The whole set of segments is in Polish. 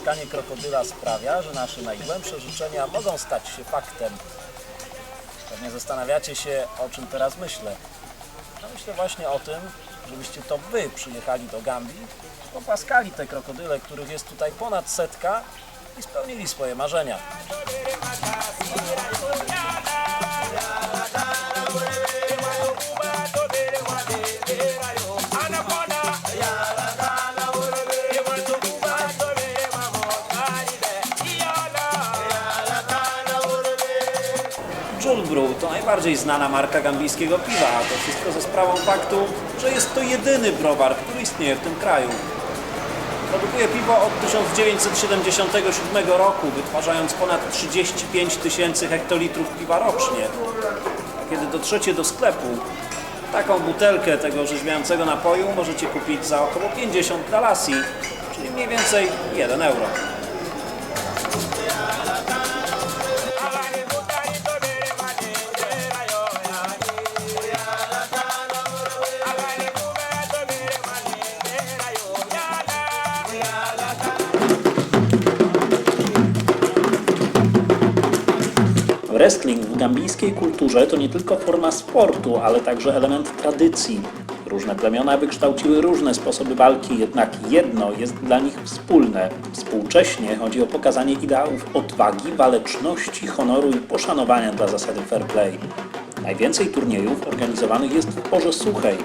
pogłaskanie krokodyla sprawia, że nasze najgłębsze życzenia mogą stać się faktem. Pewnie zastanawiacie się, o czym teraz myślę. No myślę właśnie o tym, żebyście to wy przyjechali do Gambii, pogłaskali te krokodyle, których jest tutaj ponad setka i spełnili swoje marzenia. Jul Brew to najbardziej znana marka gambijskiego piwa, a to wszystko ze sprawą faktu, że jest to jedyny browar, który istnieje w tym kraju. Produkuje piwo od 1977 roku, wytwarzając ponad 35 tysięcy hektolitrów piwa rocznie. A kiedy dotrzecie do sklepu, taką butelkę tego rzeźbiającego napoju możecie kupić za około 50 dalasji, czyli mniej więcej 1 euro. Wrestling w gambijskiej kulturze to nie tylko forma sportu, ale także element tradycji. Różne plemiona wykształciły różne sposoby walki, jednak jedno jest dla nich wspólne. Współcześnie chodzi o pokazanie ideałów odwagi, waleczności, honoru i poszanowania dla zasady fair play. Najwięcej turniejów organizowanych jest w porze suchej.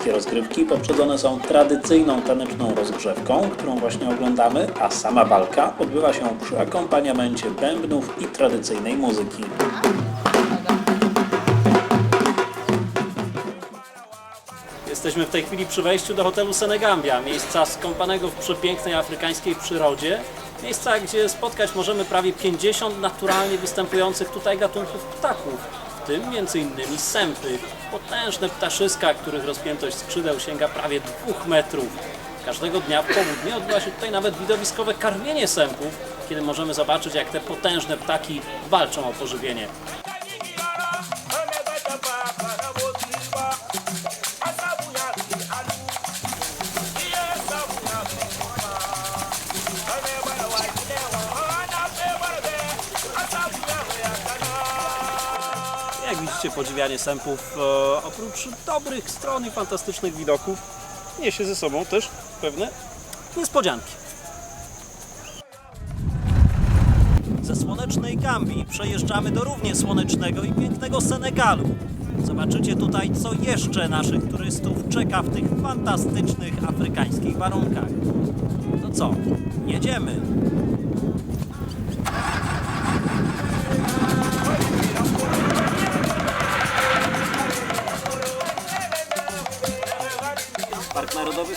Wszystkie rozgrywki poprzedzone są tradycyjną taneczną rozgrzewką, którą właśnie oglądamy, a sama walka odbywa się przy akompaniamencie bębnów i tradycyjnej muzyki. Jesteśmy w tej chwili przy wejściu do hotelu Senegambia, miejsca skąpanego w przepięknej afrykańskiej przyrodzie. Miejsca, gdzie spotkać możemy prawie 50 naturalnie występujących tutaj gatunków ptaków, w tym m.in. sępy, potężne ptaszyska, których rozpiętość skrzydeł sięga prawie 2 metrów. Każdego dnia w południe odbywa się tutaj nawet widowiskowe karmienie sępów, kiedy możemy zobaczyć jak te potężne ptaki walczą o pożywienie. Podziwianie sępów e, oprócz dobrych stron i fantastycznych widoków niesie ze sobą też pewne niespodzianki. Ze słonecznej Gambii przejeżdżamy do równie słonecznego i pięknego Senegalu. Zobaczycie tutaj, co jeszcze naszych turystów czeka w tych fantastycznych afrykańskich warunkach. No co, jedziemy!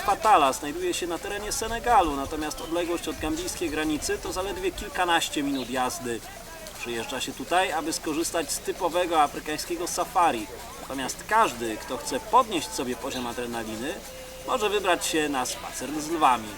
Fatala znajduje się na terenie Senegalu, natomiast odległość od gambijskiej granicy to zaledwie kilkanaście minut jazdy. Przyjeżdża się tutaj, aby skorzystać z typowego afrykańskiego safari. Natomiast każdy, kto chce podnieść sobie poziom adrenaliny, może wybrać się na spacer z lwami.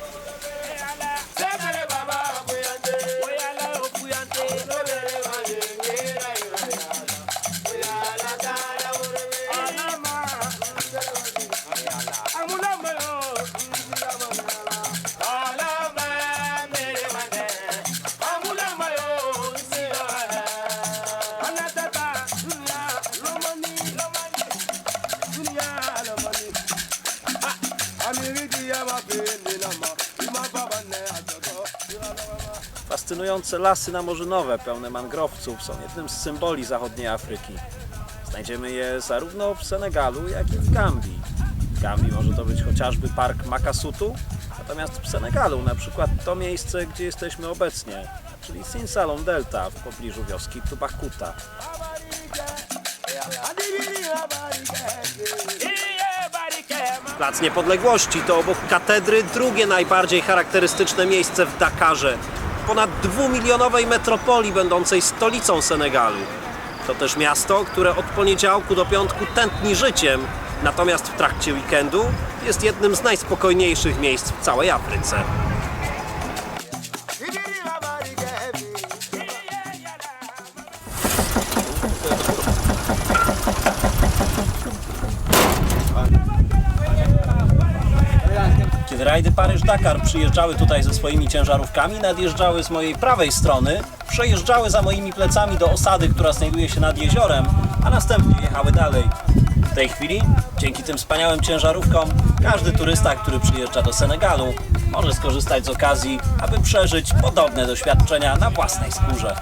Fascynujące lasy namorzynowe, pełne mangrowców, są jednym z symboli zachodniej Afryki. Znajdziemy je zarówno w Senegalu, jak i w Gambii. W Gambii może to być chociażby park Makasutu, natomiast w Senegalu na przykład to miejsce, gdzie jesteśmy obecnie, czyli Sinsalon Delta w pobliżu wioski Tubakuta. Plac Niepodległości to obok katedry drugie najbardziej charakterystyczne miejsce w Dakarze. Ponad dwumilionowej metropolii będącej stolicą Senegalu. To też miasto, które od poniedziałku do piątku tętni życiem Natomiast w trakcie weekendu jest jednym z najspokojniejszych miejsc w całej Afryce. Rajdy Paryż-Dakar przyjeżdżały tutaj ze swoimi ciężarówkami, nadjeżdżały z mojej prawej strony, przejeżdżały za moimi plecami do osady, która znajduje się nad jeziorem, a następnie jechały dalej. W tej chwili, dzięki tym wspaniałym ciężarówkom, każdy turysta, który przyjeżdża do Senegalu, może skorzystać z okazji, aby przeżyć podobne doświadczenia na własnej skórze.